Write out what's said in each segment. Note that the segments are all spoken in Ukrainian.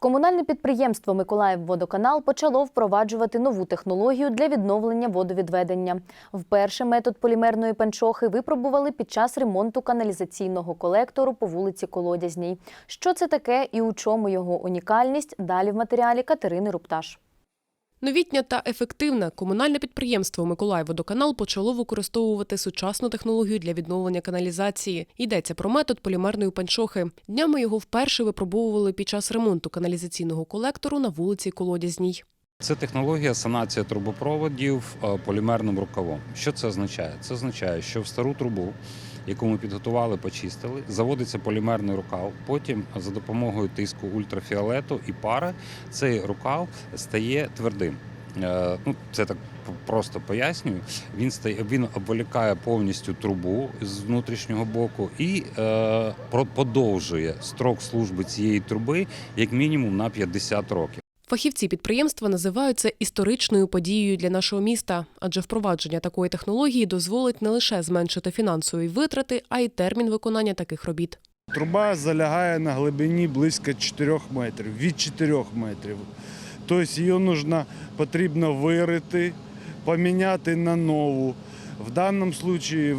Комунальне підприємство Миколаївводоканал почало впроваджувати нову технологію для відновлення водовідведення. Вперше метод полімерної панчохи випробували під час ремонту каналізаційного колектору по вулиці Колодязній. Що це таке і у чому його унікальність? Далі в матеріалі Катерини Рупташ. Новітня та ефективна комунальне підприємство Миколаївводоканал почало використовувати сучасну технологію для відновлення каналізації. Йдеться про метод полімерної панчохи. Днями його вперше випробовували під час ремонту каналізаційного колектору на вулиці Колодязній. Це технологія санація трубопроводів е, полімерним рукавом. Що це означає? Це означає, що в стару трубу, яку ми підготували, почистили, заводиться полімерний рукав. Потім за допомогою тиску ультрафіолету і пари цей рукав стає твердим. Е, Ну, це так просто пояснюю. Він стає, він обволікає повністю трубу з внутрішнього боку і е, подовжує строк служби цієї труби як мінімум на 50 років. Фахівці підприємства називають це історичною подією для нашого міста, адже впровадження такої технології дозволить не лише зменшити фінансові витрати, а й термін виконання таких робіт. Труба залягає на глибині близько 4 метрів, від 4 метрів. Тобто її нужно, потрібно вирити, поміняти на нову. В даному випадку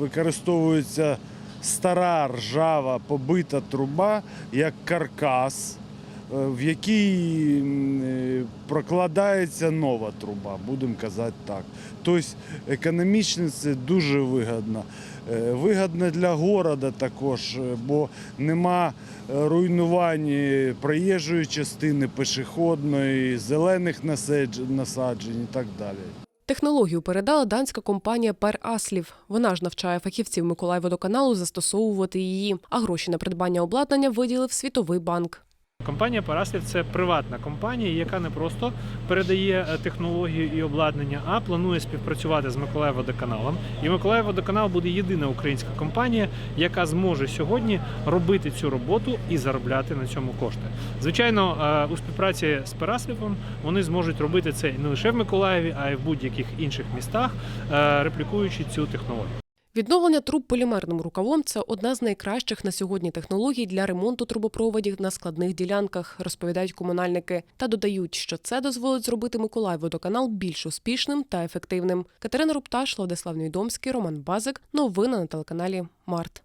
використовується стара ржава побита труба як каркас, е, в якій е, прокладається нова труба, будемо казати так. Тобто економічно це дуже вигідно. Е, Вигідно для міста також, е, бо нема е, руйнувань проїжджої частини, пішохідної, зелених насаджень і так далі. Технологію передала данська компанія Пераслів. Вона ж навчає фахівців Миколаївводоканалу застосовувати її, а гроші на придбання обладнання виділив Світовий банк. Компанія Параслів це приватна компанія, яка не просто передає е, технологію і обладнання, а планує співпрацювати з Миколаївводоканалом. І Миколаївводоканал буде єдина українська компанія, яка зможе сьогодні робити цю роботу і заробляти на цьому кошти. Звичайно, е, у співпраці з Параслівом вони зможуть робити це не лише в Миколаєві, а й в будь-яких інших містах, е, реплікуючи цю технологію. Відновлення труб полімерним рукавом це одна з найкращих на сьогодні технологій для ремонту трубопроводів на складних ділянках, розповідають комунальники, та додають, що це дозволить зробити Миколаївводоканал більш успішним та ефективним. Катерина Рупташ, Владислав Нідомський, Роман Базик. Новини на телеканалі Март.